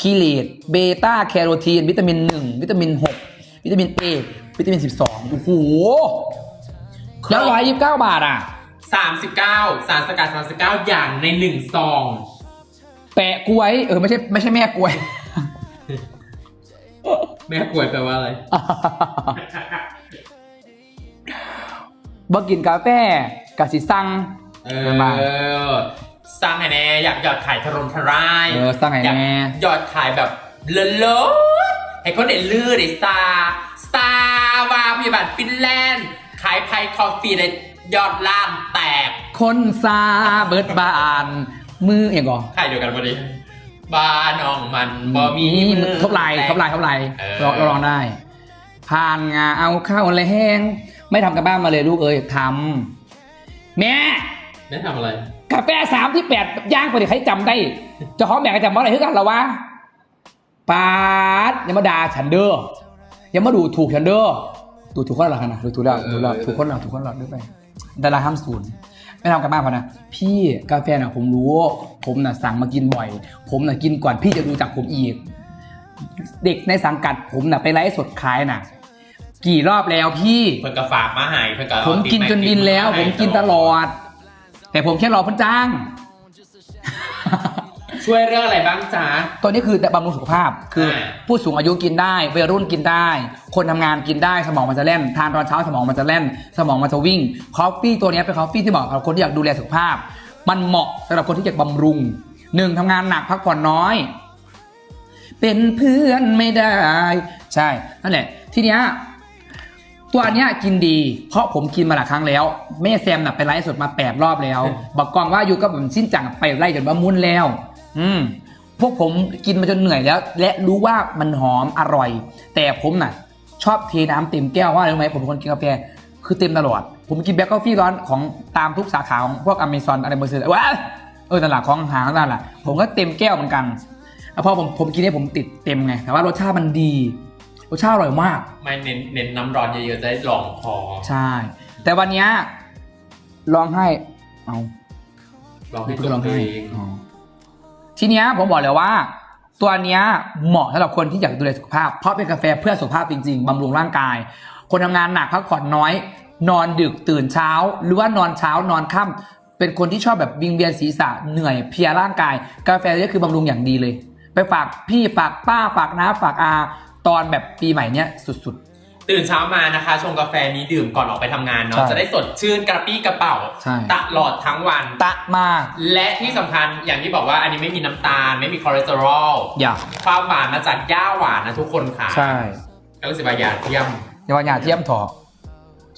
คีเลตเบต้าแคโรทีน วิตามินหนึ่งวิตามินหกวิตามินเอวิตามินสิบสองโอ้โห แล้วร้อยยี่สิบเก้าบาทอะ 39 สารสกัด 39 อย่างในหนึ่งซอง แปะกล้วย เออ ไม่ใช่ไม่ใช่แม่กล้วย แม่ป่วยแปลว่าอะไร บ่กินกาแฟกะสิสั่ง เอมาอ สร้างไงแน่อยากหยอดขายทะรมทรายเออสร้างไงอยากแน่หยอดขายแบบเลอะเลอะให้คนเด็ดลือเด็ดซาซาวาพยาบาลฟินแลนด์ ขายไพคอฟฟี่เลยยอดล้านแตก คนซาเบิดบาน มืออย่างก่อขายเดียวกันพอดีบ้านน้องมันบ่มีมือทบลายทบลายทบลายเออลองลองได้ ผ่านงาเอาเข้าวแห้ง ไม่ทำกันบ้านมาเลยลูกเอ้ยทำแม่ไม่ทำอะไร กาแฟสามที่แปดย่างไปดิใครจำได้เจะของแบ่งกันจำว่าอะไรคือกันเหรอวะปาดอย่ามาด่าฉันเด้ออย่ามาดูถูกฉันเด้อดูถูกคนละกันนะดูถูกแล้วดูแล้วถูกคนละถูกคนละด้วยไปดาราห้ามศูนย์ไม่ทำกันบ้านพอนะ พี่กาแฟน่ะผมรู้ ผมน่ะสั่งมากินบ่อย ผมน่ะกินก่อนพี่จะดูจากผมอีก เด็กในสังกัดผมน่ะไปไลฟ์สดขายน่ะ กี่รอบแล้วพี่เพื่อนก็ฝากมาใหายเพื่อนก็ผมกินจนดินแล้ว ผมกินตลอด แต่ผมแค่รอเพิ่นจ้าง ช่วยเรื่องอะไรบ้างจ๊ะ ตัวนี้คือแต่บำรุงสุขภาพ คืออา ผู้สูงอายุกินได้วัยรุ่นกินได้ คนทำงานกินได้สมองมันจะเล่น ทานตอนเช้าสมองมันจะเล่น สมองมันจะวิ่งคอฟฟี่ตัวนี้เป็นคอฟฟี่ที่เหมาะกับคนที่อยากดูแลสุขภาพ มันเหมาะสำหรับคนที่อยากบำรุงหนึ่งทำงานหนักพักผ่อนน้อย เป็นเพื่อนไม่ได้ ใช่นั่นแหละ ทีเนี้ย ตัวเนี้ยกินดี เพราะผมกินมาหลายครั้งแล้วแม่แซมน่ะไปไลฟ์สดมาแปดรอบแล้ว บอกกองว่าอยู่กับผมสิ้นจังไปไล่จนว่ามุนแล้ว อืมพวกผมกินมาจนเหนื่อยแล้ว และรู้ว่ามันหอมอร่อย แต่ผมน่ะ ชอบเทน้ำเต็มแก้วเพราะอะไรรู้ไหมผมเป็นคนกินกาแฟคือเต็มตลอด ผมกินแบล็คกาแฟร้อนของตามทุกสาขาของพวกอเมซอนอะไรเบอร์เซอร์ว้าเออตลาดของหางนั่นแหละผมก็เต็มแก้วเหมือนกันแล้วพอผมผมกินเนี่ยผมติดเต็มไงแต่ว่ารสชาติมันดี รสชาติอร่อยมาก ไม่เน้นเน้นน้ำร้อนเยอะๆจะได้หลองคอใช่ แต่วันเนี้ยลองให้ เอาลองให้คุณตัวลองเอให้งอ๋อทีเนี้ยผมบอกเลยว่า ตัวเนี้ยเหมาะสำหรับคนที่อยากดูแลสุขภาพ เพราะเป็นกาแฟเพื่อสุขภาพจริงๆบำรุงร่างกาย คนทำงานหนักพักผ่อนน้อย นอนดึกตื่นเช้า หรือว่านอนเช้านอนค่ำเป็นคนที่ชอบแบบวิงเวียนศีรษะเหนื่อยเพลียร่างกาย กาแฟนี่คือบำรุงอย่างดีเลย ไปฝากพี่ฝากป้าฝากน้าฝากอา ตอนแบบปีใหม่เนี้ยสุดตื่นเช้ามานะคะ ชงกาแฟนี้ดื่มก่อนออกไปทำงานเนาะใช่จะได้สดชื่นกระปี้กระเป๋าใช่ ตลอดทั้งวันๆตะมากและที่สำคัญอย่างที่บอกว่าอันนี้ไม่มีน้ำตาล ไม่มีคอเลสเตอรอลอย่าความหวานมาจากย่าหวานนะทุกคนค่ะใช่ก็รู้สึกว่าอย่าเทียมอย่าว่าอย่าเทียมถอ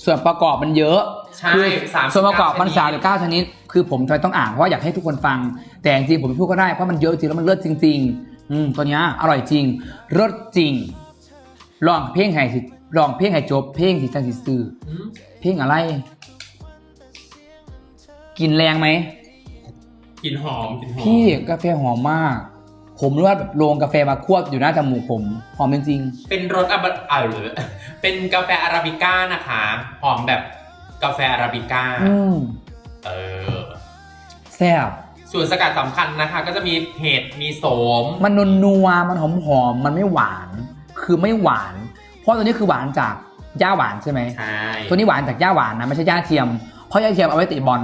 ส่วนประกอบมันเยอะใช่คือ39ส่วนประกอบมันชนิด สามหรือเก้าชนิด คือผมทำไมต้องอ่านเพราะว่าอยากให้ทุกคนฟัง แต่จริงๆผมพูดก็ได้เพราะมันเยอะจริงแล้วมันเลิศจริงๆ อืมตัวเนี้ยอร่อยจริงรสจริงลองเพลงไห้สิลองเพลงไห้จบเพลงสิจังสิซื้ออืมเพลงอะไร กินแรงไหม กลินหอมกลินหอมพี่กาแฟหอมมาก ผมรู้ว่าแบบโรงกาแฟมาควบอยู่หน้าจมูกผมหอมจริงเป็นรสอาบะอ่าหรือเป็นกาแฟอาราบิก้านะคะ หอมแบบกาแฟอาราบิก้า ๆอืมเออ แซ่บ ส่วนสกัดสำคัญนะคะ ก็จะมีเห็ดมีโสม มันนนัวๆมันหอมหอมๆมันไม่หวาน คือไม่หวาน เพราะตัวนี้คือหวานจากย่าหวานใช่ไหมใช่ ตัวนี้หวานจากย่าหวานนะไม่ใช่ย่าเทียม เพราะย่าเทียมเอาไว้เตะบอล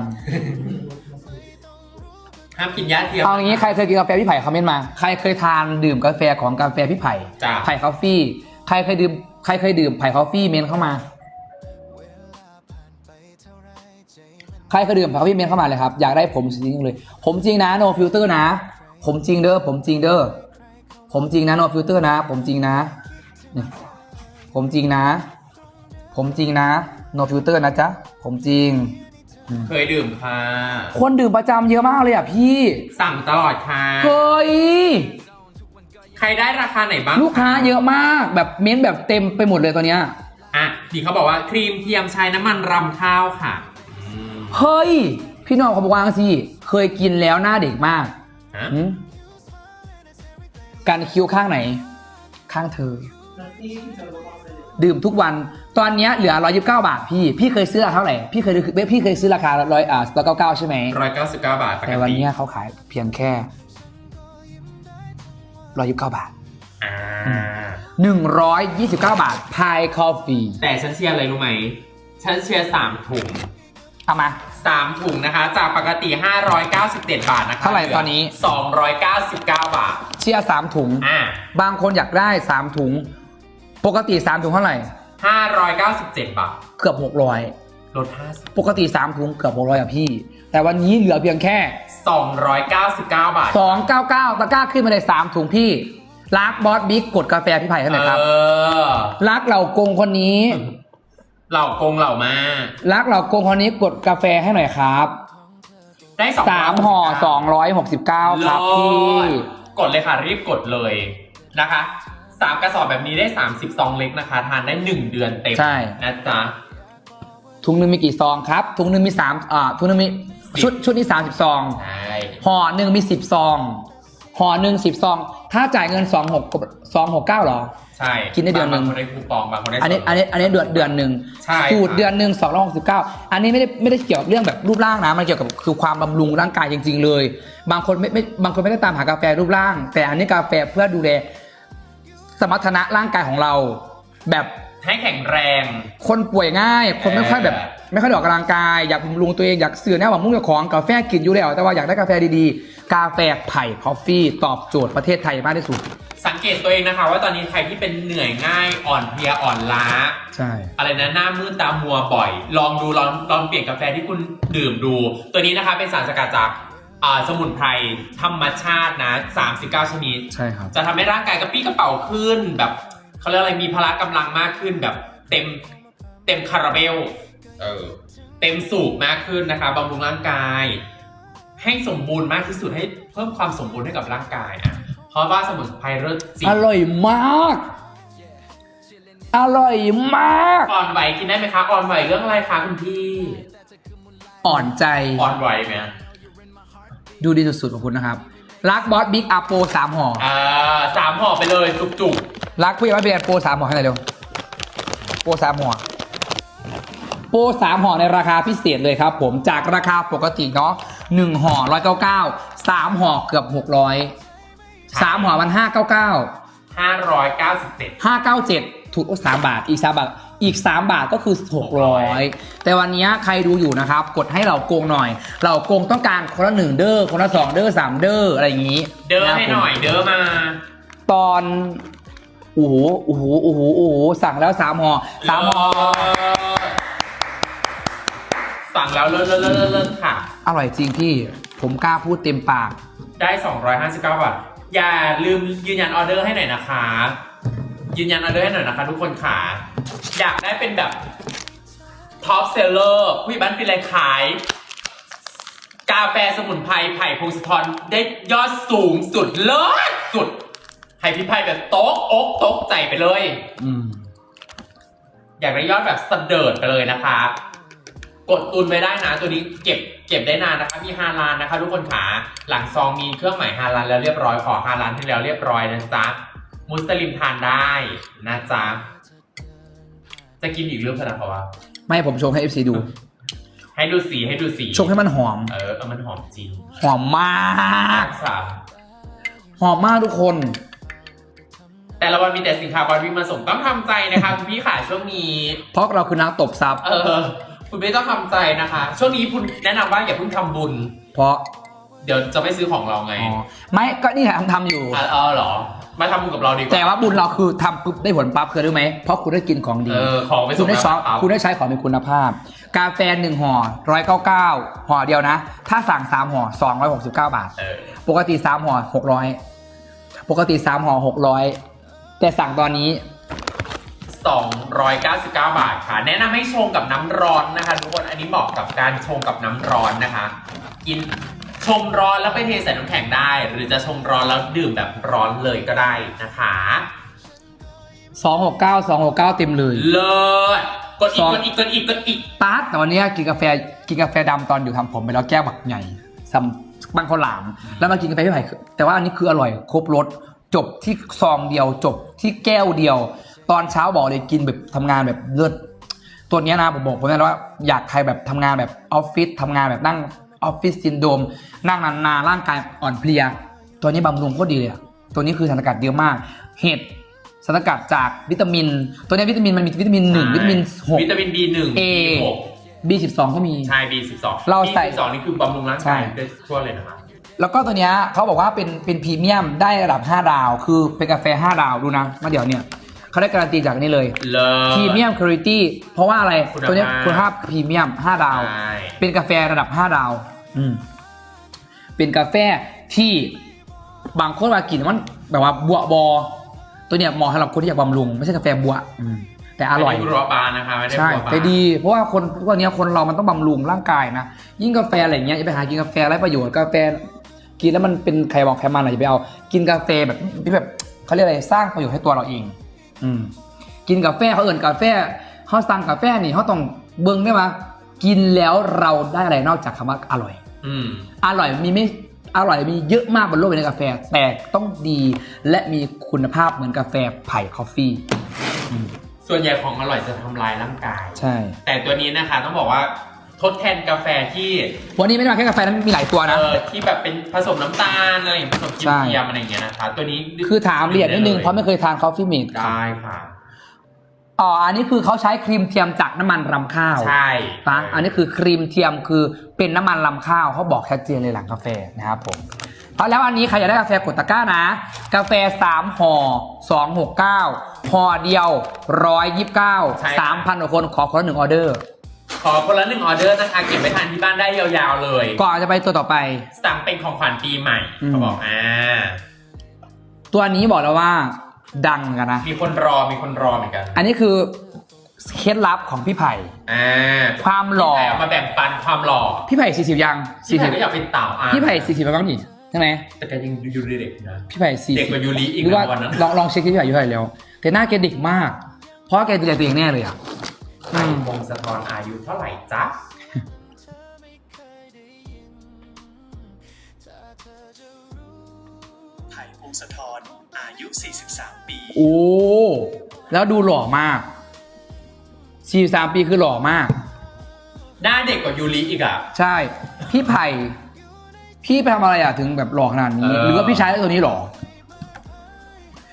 ห้ามกินยาเทียมเอาอย่างนี้ใครเคยกินกาแฟพี่ไผ่คอมเมนต์มา ใครเคยทานดื่มกาแฟของกาแฟพี่ไผ่ จ้ะ ไผ่คอฟฟี่ ใครเคยดื่มใครเคยดื่มไผ่คอฟฟี่เมนเข้ามา ใครเคยดื่มไผ่คอฟฟี่เมนเข้ามาเลยครับ อยากได้ผมจริงๆเลย ผมจริงนะ no filter นะ ผมจริงเด้อ ผมจริงเด้อ ผมจริงนะ no filter นะ ผมจริงนะนี่ผมจริงนะ ผมจริงนะ no filter นะจ๊ะ ผมจริง เคยดื่มค่ะ คนดื่มประจำเยอะมากเลยอะพี่ สั่งตลอดค่ะ เฮ้ย ใครได้ราคาไหนบ้างลูกค้าเยอะมากแบบเม้นต์แบบเต็มไปหมดเลยตอนเนี้ย อะนี่เขาบอกว่าครีมเทียมใช้น้ำมันรำข้าวค่ะอืม เฮ้ย พี่น้องเขาบอกว่าสิเคยกินแล้วหน้าเด็กมากฮะหืมการคิ้วข้างไหน ข้างเธอ ดื่มทุกวัน ตอนเนี้ยเหลือ 129 บาทพี่ พี่เคยซื้อราคาเท่าไหร่ พี่เคยพี่เคยซื้อราคาร้อยอ่าร้อยเก้าเก้าใช่ไหม ร้อยเก้าสิบเก้าบาทปกแต่วันติเนี้ยเขาขายเพียงแค่129บาทอ่า129บาทพายคอฟฟี่แต่ฉันเชียร์อะไรรู้ไหม ฉันเชียร์สามถุง เอามา สามถุงนะคะ จากปกติ 597 บาทนะคะเท่าไหร่ตอนนี้ 299 บาท เชียร์3ถุง อ่าบางคนอยากได้3ถุง ปกติ3ถุงเท่าไหร่ 597 บาท เกือบ600ลด50 ปกติ3ถุงเกือบ600อะพี่ แต่วันนี้เหลือเพียงแค่ 299 บาท299ตะกร้าขึ้นมาเลย3ถุงพี่รักบอสบิ๊กกดกาแฟพี่ไผ่ให้หน่อยครับ เออ รักเหล่ากงคนนี้ เหล่ากงเหล่ามา รักเหล่ากงคนนี้กดกาแฟให้หน่อยครับได้สองสามห่อ269ครับพี่กดเลยค่ะรีบกดเลยนะคะสามกระสอบแบบนี้ได้30ซองเล็กนะคะ ทานได้1เดือนเต็มใช่นะจ๊ะถุงหนึ่งมีกี่ซองครับถุงหนึ่งมี3อ่าถุงหนึ่งมีชุดชุดนี้30ซองใช่ห่อหนึ่งมี10ซอง ห่อหนึ่ง10ซอง ถ้าจ่ายเงิน26 269เหรอ ใช่กินได้เดือนหนึ่งบางคนได้คูปองบางคนได้อันนี้ส่วลดอันนี้อันนี้เดือนเดือนหนึ่งใช่สูตรครับเดือนหนึ่งสองร้อยหกสิบเก้าอันนี้ไม่ได้ไม่ได้เกี่ยวกับเรื่องแบบรูปร่างนะมันเกี่ยวกับคือความบำรุงร่างกายจริง ๆ เลย บางคนไม่ไม่บางคนไม่ได้ตามหากาแฟรูปร่าง แต่อันนี้กาแฟเพื่อดูแลสมรรถนะร่างกายของเรา แบบให้แข็งแรง คนป่วยง่าย คนไม่ค่อยแบบเออ ไม่ค่อยได้ออกกำลังกาย อยากบำรุงตัวเอง อยากเสื่อแน่ว่ามุ่งเจ้าของกาแฟกินอยู่แล้ว แต่ว่าอยากได้กาแฟดีๆ กาแฟไผ่คอฟฟี่ตอบโจทย์ประเทศไทยมากที่สุด สังเกตตัวเองนะคะ ว่าตอนนี้ใครที่เป็นเหนื่อยง่ายอ่อนเพลียอ่อนล้า ใช่ อะไรนะหน้ามืดตามัวบ่อย ลองดูลองลองเปลี่ยนกาแฟที่คุณดื่มดู ตัวนี้นะคะเป็นสารสกัดจากอ่าสมุนไพรธรรมชาตินะ 39 ชนิด ใช่ครับ จะทำให้ร่างกายกระปี้กระเป๋าขึ้นแบบเขาเรียกอะไรมีพละกำลังมากขึ้นแบบเต็มเต็มคาราเบล เออเต็มสูบมากขึ้นนะคะบำรุงร่างกาย ให้สมบูรณ์มากที่สุดให้เพิ่มความสมบูรณ์ให้กับร่างกายอะเพราะว่าสมุนไพรเลิศจริงอร่อยมาก อร่อยมาก อ่อนไหวกินได้ไหมคะอ่อนไหวเรื่องอะไรคะคุณพี่อ่อนใจ อ่อนไหวไหมดูดีสุดๆขอบคุณนะครับ รักบอสบิ๊กอาโปสามห่อ อ่าสามห่อไปเลยจุกรักผู้ใหญ่บ้านเบียร์โปรสามห่อให้หน่อยเร็ว โปรสามห่อ โปรสามห่อในราคาพิเศษเลยครับผมจากราคาปกติเนาะหนึ่งห่อร้อยเก้าเก้าสามห่อเกือบหกร้อยสามห่อมันห้าเก้าเก้าๆห้าร้อยเก้าสิบเจ็ดห้าเก้าเจ็ดถูกลดสามบาทอีกสามบาทอีกสามบาทก็คือหกร้อยแต่วันนี้ใครดูอยู่นะครับ กดให้เราโกงหน่อย เราโกงต้องการคนละหนึ่งเด้อคนละสองเด้อสามเด้ออะไรอย่างนี้ เดินให้ะครับผมหน่อยเดินมา ตอนโอ้โหโอ้โหโอ้โหโอ้โหสั่งแล้วสามห่อสามห่อ สั่งแล้วเลิศเลิศเลิศเลิศเลิศค่ะ อร่อยจริงพี่ ผมกล้าพูดเต็มปาก ได้ 259 บาท อย่าลืมยืนยันออเดอร์ให้หน่อยนะคะ ยืนยันออเดอร์ให้หน่อยนะคะ ทุกคนค่ะ อยากได้เป็นแบบท็อปเซลเลอร์ผู้ใหญ่บ้านฟินไลขาย กาแฟสมุนไพรไผ่พงศธรได้ยอดสูงสุดเลิศสุดให้พี่ไผ่แบบโต๊ะอกโต๊ะใจไปเลย อืม อยากได้ยอดแบบสะเดิดไปเลยนะคะ กดตุนไปได้นะตัวนี้เก็บเก็บได้นานนะคะมีฮาลานนะคะทุกคนขาหลังซองมีเครื่องหมายฮาลานแล้วเรียบร้อยขอฮาลานให้แล้วเรียบร้อยนะจ๊ะมุสลิมทานได้นะจ๊ะจะกินอีกเรื่องขนาดเพราะว่าไม่ให้ผมชงให้ FC ดู ให้ดูสีให้ดูสีชงให้มันหอม เออเออมันหอมจริงหอมมากสามหอมมากทุกคน แต่ละวันมีแต่สินค้าบอลวิ่งมาส่งต้องทำใจนะคะคุณพี่ขาช่วงนี้ เพราะเราคือนักตบซับเออ คุณไม่ต้องทำใจนะคะ ช่วงนี้คุณแนะนำว่าอย่าเพิ่งทำบุญ เพราะเดี๋ยวจะไม่ซื้อของเราไงอ๋อไม่ก็นี่แหละทำทำอยู่ อะเออเหรอ มาทำบุญกับเราดีกว่าแต่ว่าบุญเราคือทำปุ๊บได้ผลปั๊บคือรู้ไหมเพราะคุณได้กินของดี เออ ของไปคุส่ณงได้ช็อปเอาคุณได้ใช้ของมีคุณภาพ กาแฟหนึ่งห่อร้อยเก้าเก้าห่อเดียวนะ ถ้าสั่งสามห่อสองร้อยหกสิบเก้าบาท เออ ปกติสามห่อหกร้อยปกติสามห่อหกร้อยแต่สั่งตอนนี้ 299 บาทค่ะ แนะนำให้ชงกับน้ำร้อนนะคะ ทุกคนอันนี้เหมาะกับการชงกับน้ำร้อนนะคะ กินชงร้อนแล้วไปเทใส่น้ำแข็งได้ หรือจะชงร้อนแล้วดื่มแบบร้อนเลยก็ได้นะคะสองหกเก้าสองหกเก้าเต็มเลยเลิศกดอีสกองกดอีกกดอีกกดอีกตาร์ทแต่วันนี้กินกาแฟกินกาแฟดำตอนอยู่ทำผมไปแล้วแก้วบักใหญ่ซัมบางคนหลาม แล้วมากินกาแฟพี่ไผ่คือแต่ว่าอันนี้คืออร่อย ครบรสจบที่ซองเดียวจบที่แก้วเดียว ตอนเช้าบอกเลยกินแบบทำงานแบบเลิศตัวเนี้ยนะผมบอกผมเลยว่าอยากใครแบบทำงานแบบออฟฟิศทำงานแบบนั่งออฟฟิศซินโดรมนั่งนานๆร่างกายอ่อนเพลีย ตัวนี้บำรุงโคตรดีเลยอะตัวนี้คือสารสกัดเยอะมาก เห็ดสารสกัดจากวิตามิน ตัวนี้วิตามินมันมีวิตามินหนึ่งวิตามินหกวิตามิน B1 A B6 B12 ก็มีใช่ B12 เราใส่ B12 นี่คือบำรุงร่างใช่กายได้ทั่วเลยนะคะแล้วก็ตัวเนี้ยเขาบอกว่าเป็นเป็นพรีเมียมได้ระดับ 5 ดาว คือเป็นกาแฟ 5 ดาวดูนะมาเดี๋ยวเนี่ย เขาได้การันตีจากนี่เลยเลิศ พรีเมียมคุณภาพเพราะว่าอะไรคุณภาพ ตัวเนี้ยคุณภาพพรีเมียม5ดาว ใช่ เป็นกาแฟระดับ 5 ดาว อืม เป็นกาแฟที่บางคนว่ากินมันแบบว่าบัวบอ ตัวเนี้ยเหมาะสำหรับคนที่อยากบำรุง ไม่ใช่กาแฟบัวอืมแต่อร่อย ไม่ได้บัวบานนะคะไม่ได้ใช่บัวบานแต่ดีเพราะว่าคนทุกวันนี้คนเรามันต้องบำรุงร่างกายนะ ยิ่งกาแฟอะไรอย่างเงี้ยอย่าไปหากินกาแฟไร้ประโยชน์กาแฟ กินแล้วมันเป็นไขมันไขมันอะไรอย่าไปเอา กินกาแฟแบบที่แบบเขาเรียกอะไรสร้างประโยชน์ให้ตัวเราเอง อืมกินกาแฟเขาเอิ่นกาแฟเขาสั่งกาแฟนี่เขาต้องเบิ้งได้ไหมกินแล้วเราได้อะไรนอกจากคำว่าอร่อย อืม อร่อยมีไม่อร่อยมีเยอะมากบนโลกใบนี้กาแฟ แต่ต้องดีและมีคุณภาพเหมือนกาแฟไผ่คอฟฟี่ส่วนใหญ่ของอร่อยจะทำลายร่างกาย ใช่ แต่ตัวนี้นะคะต้องบอกว่า ทดแทนกาแฟที่วันนี้ไม่ได้มาแค่กาแฟนะมีหลายตัวนะ เออที่แบบเป็นผสมน้ำตาลอะไรอย่างผสมเใช่ทียมอะไรอย่างเงี้ยนะคะตัวนี้คือถามละเอียดนิดนึงเพราะไม่เคยทานคอฟฟี่เมดได้ค่ะอ๋ออันนี้คือเขาใช้ครีมเทียมจากน้ำมันรำข้าวใช่ปะอันนี้คือครีมเทียมคือเป็นน้ำมันรำข้าวเขาบอกชัดเจนเลยหลังกาแฟนะครับผมเอาแล้วอันนี้ใครอยากได้กาแฟกดตะกร้านะ กาแฟ 3ห่อ269ห่อเดียว 129 3,000กว่าคนขอคนละหนึ่งออเดอร์ ขอคนละหนึ่งออเดอร์นะคะเก็บไปทานที่บ้านได้ยาวๆเลยก่อนจะไปตัวต่อไป สั่งเป็นของขวัญปีใหม่อืม เขาบอกอ่าตัวนี้บอกแล้วว่าดังกันนะ มีคนรอมีคนรอเหมือนกันอันนี้คือเคล็ดลับของพี่ไผ่ อ่าความหล่อแต่เอามาแบ่งปันความหล่อพี่ไผ่สี่สิบยังที่สี่ไหนสิบก็อยากเป็นเต่าอะพี่ไผ่สี่สิบบ้างนี่ใช่ไหมแต่แกยังดูเด็กๆนะ พี่ไผ่สี่เด็สิกบกว่ายูริอีกหรือว่านะวันนั้นลองลองเช็คที่พี่ไผ่อายุเท่าไหร่แล้วแต่หน้าแกเด็กมาก เพราะว่าแกดูแลตัวเองแน่เลยอะ ไผ่พงศธรอายุเท่าไหร่จ๊ะไผ่พงศธรอายุ 43 ปี โอ้ แล้วดูหล่อมากสี่สามปีคือหล่อมาก หน้าเด็กกว่ายูริอีกอะ ใช่ พี่ไผ่ พี่ไปทำอะไรอะถึงแบบหล่อขนาดนี้ เออ หรือว่าพี่ใช้ตัวนี้หล่อ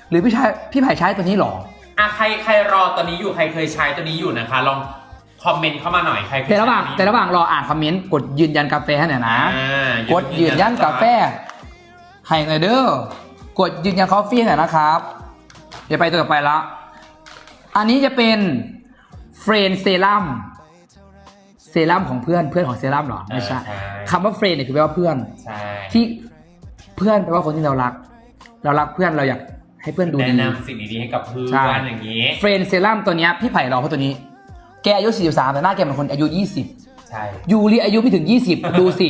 หรือพี่ใช้พี่ไผ่ใช้ตัวนี้หล่อ อะใครใครรอตัวนี้อยู่ใครเคยใช้ตัวนี้อยู่นะคะ ลองคอมเมนต์เข้ามาหน่อยใครเคยแต่ระหว่างใช้แต่ระหว่างรออ่านคอมเมนต์กดยืนยันกาแฟให้หน่อยนะ อ่ากดยืนยันกาแฟให้หน่อยเด้อกดยืนยันคอฟฟี่หน่อยนะครับเดี๋ยวไปตัวต่อไปละอันนี้จะเป็นเฟรนเซรั่มเซรั่มของเพื่อนเพื่อนของเซรั่มเหรอไม่ใช่ใช่คำว่าเฟรนเนี่ยคือแปลว่าเพื่อน ใช่ที่เพื่อนแปลว่าคนที่เรารัก เรารักเพื่อนเราอยาก ให้เพื่อนดูแนะดีนำสิ่งดีๆให้กับเพื่ใช่อนอย่างนี้ เฟรนเซรั่มตัวเนี้ยพี่ไผ่รอเพราะตัวนี้ แกอายุ 43 แต่หน้าแกเป็นคนอายุ 20 ใช่ ยูริอายุไม่ถึง 20 ดูสิ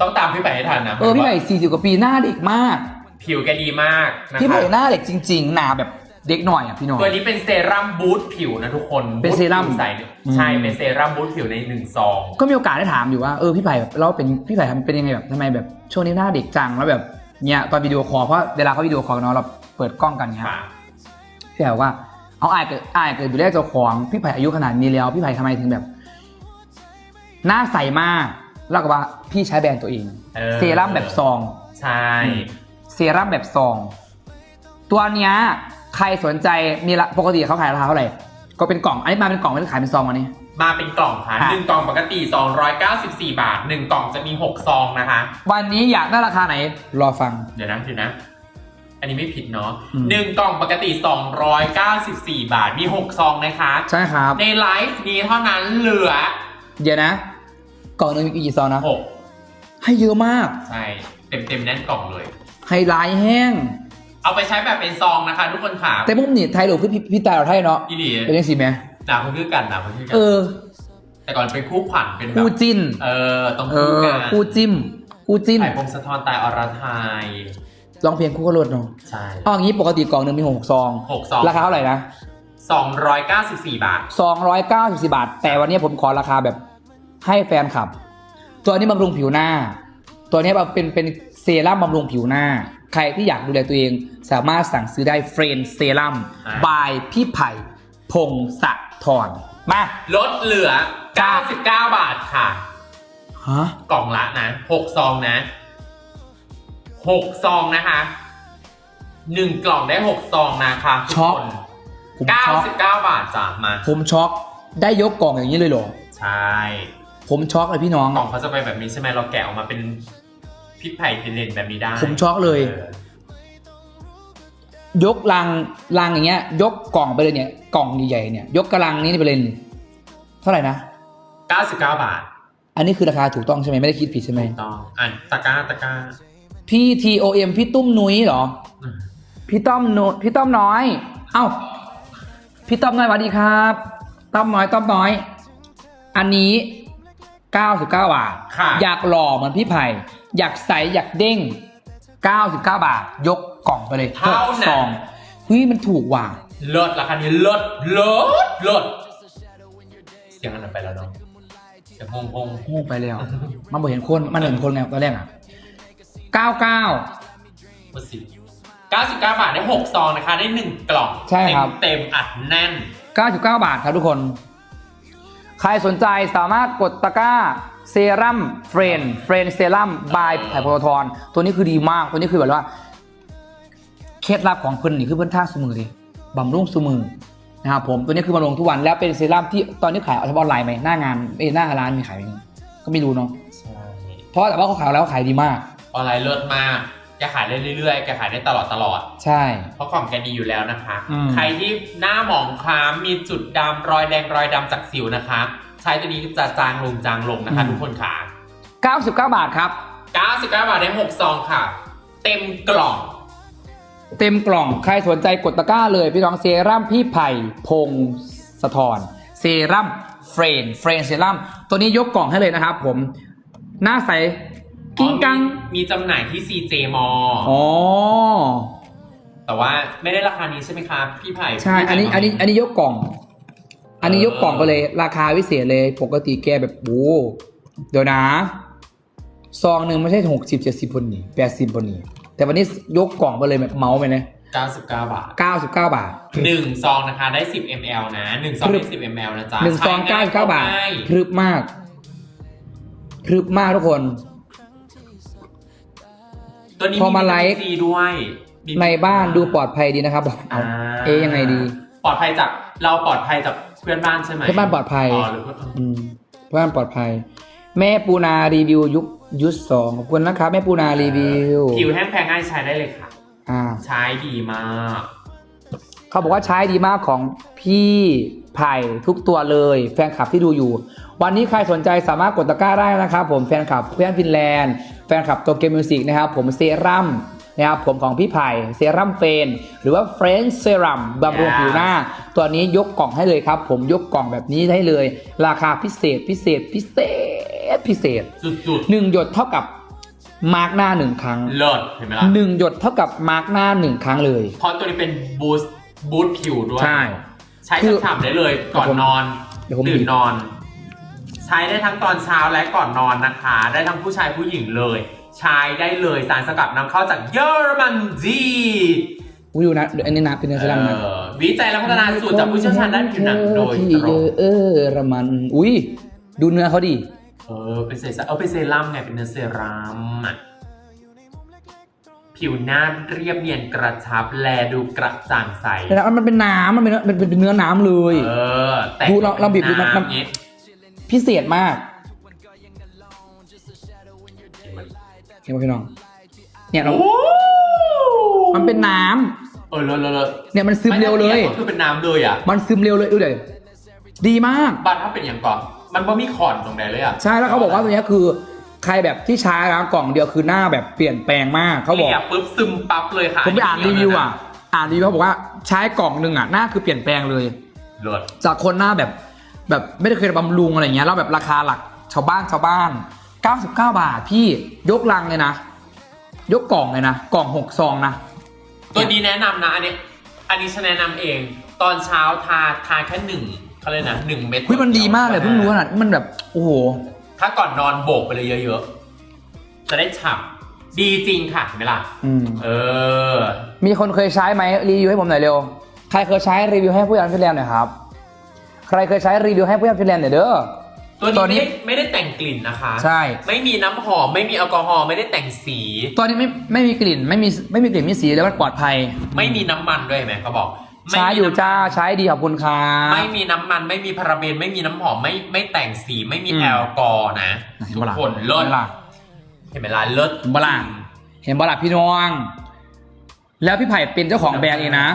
ต้องตามพี่ไผ่ให้ทันนะเออพี่ไผ่40กว่าปีหน้าเด็กมาก ผิวแกดีมากนะคะพี่ไผ่หน้าเด็กจริง ๆ หนาแบบเด็กหน่อยอะพี่หน่อยตัวนี้เป็นเซรั่มบูสต์ผิวนะทุกคนเป็นเซรั่ม บูสต์ผิวใสใช่อืมเป็นเซรั่มบูสต์ผิวในหนึ่งซอง ก็มีโอกาสได้ถามอยู่ว่าเออพี่ไผ่แบบเราเป็นพี่ไผ่ทำเป็นยังไงแบบทำไมแบบช่วงนี้หน้าเด็กจังแล้วแบบ เนี่ยตอนวิดีโอคอลเพราะเวลาเขาวิดีโอคอลเนาะเราเปิดกล้องกันเนี้ยค่ะพี่ไผ่บอกว่าเอาอายเกิดอายเกิดดูแลเจ้าของพี่ไผ่อายุขนาดนี้แล้วพี่ไผ่ทำไมถึงแบบ หน้าใสมากแล้วก็ว่าพี่ใช้แบรนด์ตัวเองเออ เซรั่มแบบซอง ใช่ เซรั่มแบบซอง ตัวเนี้ยใครสนใจมีละปกติเขาขายราคาเท่าไหร่ ก็เป็นกล่อง อันนี้มาเป็นกล่องไม่ได้ขายเป็นซองอันนี้ มาเป็นกล่องค่ะค่ะหนึ่งกล่องปกติ 294 บาทหนึ่งกล่องจะมี 6 ซองนะคะ วันนี้อยากได้ราคาไหน รอฟัง เดี๋ยวนะเดี๋ยวนะ อันนี้ไม่ผิดเนาะอืมหนึ่งกล่องปกติ 294 บาทมี 6 ซองนะคะ ใช่ครับ ในไลฟ์นี้เท่านั้นเหลือ เดี๋ยวนะ กล่องหนึงมีกี่ซองนะ6ให้เยอะมาก ใช่ เต็มเต็มๆแน่นกล่องเลยไฮไลท์แห้งเอาไปใช้แบบเป็นซองนะคะ ทุกคนค่ะแต่มุมนี่ไทยหรือพี่พี่พี่ตายเราไทยเนาะอีหลีเป็นยังสิไหม หนาเพื่อนกันหนาเพื่อนกันเออ แต่ก่อนเป็นคู่ขวัญเป็นแบบคู่จิ้น เออต้องเอคู่อกันคู่จิ้มคู่จิ้นไผ่พงศธรตายอรไทยร้องเพลงคู่ก็รดเนาะใช่ อ๋ออย่างนี้ปกติกล่องหนึ่งมีหกซองหกซอง ราคาเท่าไหร่นะ294 บาท สองร้อยเก้าสิบบาท แต่วันนี้ผมขอราคาแบบให้แฟนคลับ ตัวนี้บำรุงผิวหน้า ตัวนี้เป็นเป็นเซรั่มบำรุงผิวหน้า ใครที่อยากดูแลตัวเอง สามารถสั่งซื้อได้เฟรนเซรั่มอ่า บายพี่ไผ่ พงศธรมา ลดเหลือ 99 บาทค่ะ ฮะ กล่องละนะ6ซองนะ6ซองนะคะหนึ่งกล่องได้หกซองนะคะทุกช็อก คนผมเก้าช็อกสิบเก้าบาทจ้ะมา ผมช็อก ได้ยกกล่องอย่างนี้เลยเหรอ ใช่ผมช็อกเลยพี่น้อง กล่องเขาจะไปแบบนี้ใช่ไหมเราแกะออกมาเป็นพริกไผ่เป็นเลนแบบนี้ได้ผมช็อกเลยออ ยกลังลังอย่างเงี้ย ยกกล่องไปเลยเนี่ยกล่องใหญ่ๆเนี่ยยกกระลังนี้ไปเลยเท่าไหร่นะเก้าสิบเก้าบาท อันนี้คือราคาถูกต้องใช่ไหมไม่ได้คิดผิดใช่ไหมถูกต้องอะตะกร้าตะกร้าพี่ทีโอเอ็มพี่ตุ้มนุ้ยเหรอ อืม พี่ต้อมนุพี่ต้อมน้อย เอ้า พี่ต้อมน้อยสวัสดีครับ ต้อมน้อยต้อมน้อย อันนี้ 99 บาท ค่ะ อยากหล่อเหมือนพี่ไผ่ อยากใสอยากเด้ง 99 บาท ยก กล่องไปเลยเท่าหกซนั้อนงเฮ้ยมันถูกว่ะเลิศราคานี้เลิศเลิศเลิศเสียงอันนั้นไปแล้วเนาะเสียงฮงฮงโง่ไปแล้ว มันบอกเห็นคนมันเห็นคนไงตอนแรกอะ99มาสิเก้าสิบเก้าบาทได้หกซองนะคะ ได้หนึ่งกล่องใช่ครับ เต็มๆอัดแน่น 99 บาทครับทุกคน ใครสนใจสามารถกดตะกร้าเซรั่มเฟรนเฟรนเซรั่มบายไผ่โพลทอนตัวนี้คือดีมาก ตัวนี้คือแบบว่า เคล็ดลับของเพิ่นนี่คือเพิ่นท่าสมือดิบำรุงสมือนะครับผมตัวนี้คือบำรุงทุกวันแล้วเป็นเซรั่มที่ตอนนี้ขายเอาเฉพาะออนไลน์ไหมหน้างานเอ้ยหน้าร้านมีขายไหมก็ไม่รู้เนาะใช่เพราะแต่ว่าเขาขายแล้วขายดีมาก ออนไลน์เลิศมากแกขายได้เรื่อยๆแกขายได้ตลอดตลอดใช่ เพราะของแกดีอยู่แล้วนะคะ อืม ใครที่หน้าหมองคล้ำมีจุดดำรอยแดงรอยดำจากสิวนะคะ ใช้ตัวนี้จะจางลงจางลงนะคะ ทุกคนค่ะ99 บาทครับ 99บาทได้6ซองค่ะ เต็มกล่อง เต็มกล่องใครสนใจกดตะกร้าเลยพี่น้องเซรั่มพี่ไผ่พงสะทอนเซรั่มเฟรนเฟรนเซรั่มตัวนี้ยกกล่องให้เลยนะครับผม หน้าใสกิ้งกัง มีมีจำหน่ายที่ CJ m อ๋อ แต่ว่าไม่ได้ราคานี้ใช่ไหมคะพี่ไผ่ใช่อันนี้ อันนี้ อันนี้ยกกล่อง อันนี้ยกกล่องไปเลย ราคาพิเศษเลย ปกติแกแบบโอ้เดี๋ยวนะ ซองหนึ่งไม่ใช่หกสิบเจ็ดสิบคนนี่แปดสิบคนนี่ แต่วันนี้ยกกล่องไปเลยแบบเมาส์ไปนะ99 บาทเก้าสิบเก้าบาท 1 ซองนะคะ ได้ 10 ml นะ 1 ซองได้ 10 ml นะจ๊ะหนึ่งซองใช้เก้าสิบเก้าบาทง่ยพรึบมากพรึบมากทุกคน ตัวนี้พอมาไลฟ์ซีด้วยมีในบ้านดูปลอดภัยดีนะครับบอกเอาอ่าเอ๊ยยังไงดี ปลอดภัยจากเราปลอดภัยจากเพื่อนบ้านใช่ไหมเพื่อนบ้านปลอดภัยอ๋อหรือว่าอืมเพื่อนปลอดภัย แม่ปูนารีวิวยุค ยุคสองขอบคุณนะครับแม่ปูนารีวิวผิวแห้งแพ้ง่ายใช้ได้เลยค่ะ อ่า ใช้ดีมาก เขาบอกว่าใช้ดีมากของพี่ไผ่ทุกตัวเลย แฟนคลับที่ดูอยู่ วันนี้ใครสนใจสามารถกดตะกร้าได้นะครับผมแฟนคลับเพื่อนฟินแลนด์ แฟนคลับตัวเกมมิวสิกนะครับผมเซรั่มนะครับผมของพี่ไผ่เซรั่มเฟน หรือว่าเฟรนเซรั่มบำรุงผิวหน้า ตัวนี้ยกกล่องให้เลยครับ ผมยกกล่องแบบนี้ให้เลย ราคาพิเศษพิเศษพิเศษ พิเศษสุดหนึ่งหยดเท่ากับมาร์กหน้าหนึ่งครั้งๆเลิศเห็นไหมล่ะหนึ่งหยดเท่ากับมาร์กหน้าหนึ่งครั้งเลย เพราะตัวนี้เป็นบูสต์บูสต์ผิวด้วย ใช่ ใช้คือฉ่ำๆได้เลยก่อนเดี๋ยวผมนอน เดี๋ยวผม ตื่หยินบนอน ใช้ได้ทั้งตอนเช้าและก่อนนอนนะคะ ได้ทั้งผู้ชายผู้หญิงเลย ใช้ได้เลยสารสกัดนำเข้าจากเยอรมันจีอุ้ยดูนะอันนี้นะเป็นเนื้อเซรั่มนะ เออวิจัยและพัฒนาสูตรจากผู้เชี่ยวชาญด้านผิวหนังโดยที่ตรงเออระมัน อุ้ย ดูเนื้อเขาดิ เออเป็นเซรั่มเออเป็นเซรั่มไงเป็นเนื้อเซรั่มอะผิวหน้าเรียบเนียนกระชับแลดูกระจ่างใส แต่มันเป็นน้ำมันเป็นเนื้อเป็นเป็นเนื้อน้ำเลย เออ แต่ดูเราเราบีบดูมันมันำนี้พิเศษมากเห็นไหมพี่น้อง เนี่ยเรา โอ้มันเป็นน้ำเออเลอะเลอะเลอะเนี่ยมันซึมเร็วเลยก็คือเป็นน้ำเลยอะ มันซึมเร็วเลยดูเลยดีมาก บ้านถ้าเป็นอย่างก่อน มันบ่มีขอนตรงไหนเลยอะใช่แล้วเขาบอกว่าตัวเนี้ยคือใครแบบที่ใช้นะกล่องเดียวคือหน้าแบบเปลี่ยนแปลงมากเขาบอกนี่ยปุ๊บซึมปั๊บเลยค่ะผมไปอ่านรีวิวอะอ่านรีวิวเขาบอกว่าใช้กล่องหนึ่งอะหน้าคือเปลี่ยนแปลงเลยเลิศจากคนหน้าแบบแบบไม่ได้เคยบำรุงอะไรเงี้ยแล้วแบบราคาหลักชาวบ้านชาวบ้าน 99 บาทพี่ยกลังเลยนะ ยกกล่องเลยนะ กล่องหกซองนะ ตัวนี้แนะนำนะ อันนี้ อันนี้ฉันแนะนำเอง ตอนเช้าทาทาแค่หนึ่ง เขาเลยกนะหนึ่งเม็ดเฮ้ยมันดีมากเลยเพิ่งรู้ขนาดมันแบบโอ้โห ถ้าก่อนนอนโบกไปเลยเยอะๆ จะได้ฉ่ำดีจริงค่ะเห็นไหมล่ะ อืม เออ มีคนเคยใช้ไหมรีวิวให้ผมหน่อยเร็ว ใครเคยใช้รีวิวให้ผู้ยันฟินแลนด์หน่อยครับ ใครเคยใช้รีวิวให้ผู้ยันฟินแลนด์หน่อยเด้อ ตัวตัวนี้ นี้ไม่ได้ไม่ได้แต่งกลิ่นนะคะ ใช่ ไม่มีน้ำหอม ไม่มีแอลกอฮอล์ไม่ได้แต่งสี ตัวนี้ไม่ไม่มีกลิ่นไม่มีไม่มีกลิ่นไม่มีสีแล้วมันปลอดภัย ไม่มีน้ำมันด้วยไหมเขาบอกไม่ ใช้มีอยู่น้ำจ้าใช้ดีขอบคุณครับไม่มีน้ำมันไม่มีพาราเบนไม่มีน้ำหอมไม่ไม่แต่งสีไม่มีอืมแอลกอฮอล์นะเห็นทุปะกล่ะคนเลิศเห็นปะล่ะเห็นไหมล่ะเลิศเห็นปะล่ะเห็นบลับพี่น้อง แล้วพี่ไผ่เป็นเจ้าของแบรนด์เองนะ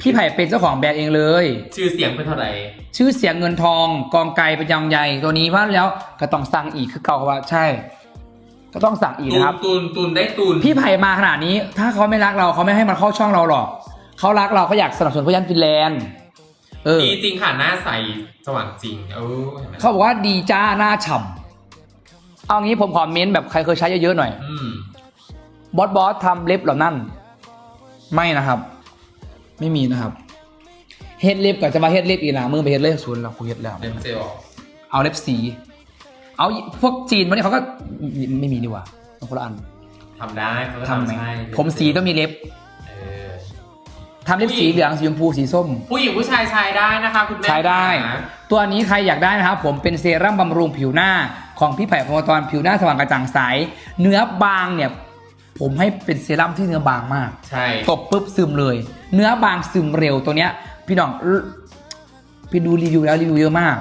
พี่ไผ่เป็นเจ้าของแบรนด์เองเลย ชื่อเสียงเป็นเท่าไหร่ชื่อเสียงเงินทองกองไกลประจำใหญ่ตัวนี้ว่าแล้วก็ต้องสั่งอีกคือเก่าว่าใช่ ก็ต้องสั่งอีกตูนะนครับตูนตูนได้ตูนพี่ไผ่มาขนาดนี้ ถ้าเขาไม่รักเราเขาไม่ให้มันเข้าช่องเราหรอก เขารักเราเขาอยากสนับสนุนพยันฟินแลนด์เออดีจริงค่ะหน้าใสสว่างจริงเออเห็นไหมเขาบอกว่าดีจ้าหน้าฉ่ำเอางี้ผมขอเม้นต์แบบใครเคยใช้เยอะๆหน่อย อืมบอสบอสทำเล็บเหล่านั่น ไม่นะครับ ไม่มีนะครับเฮ็ดเล็บก่อนจะมาเฮ็ดเล็บอีกนะมือไปเฮ็ดเล็บศูนย์เรากูเฮ็ดแล้วเดนเซลเอาเล็บสี เอาพวกจีนวันนี้เขาก็ไม่มีดีกว่าคนละอันทำได้เขาก็ทำไหมใช่ผมสีก็มีเล็บเออ ทำเล็บสีเหลืองสีชมพูสีส้ม ผู้หญิงผู้ชายใช้ได้นะคะคุณแม่ใช้ได้ค่ะตัวนี้ใครอยากได้นะครับผมเป็นเซรั่มบำรุงผิวหน้าของพี่ไผ่พงศธรผิวหน้าสว่างกระจ่างใสเนื้อบางเนี่ยผมให้เป็นเซรั่มที่เนื้อบางมาก ใช่ตบปุ๊บซึมเลย เนื้อบางซึมเร็วตัวเนี้ย พี่น้องพี่ดูรีวิวแล้วรีวิวเยอะมาก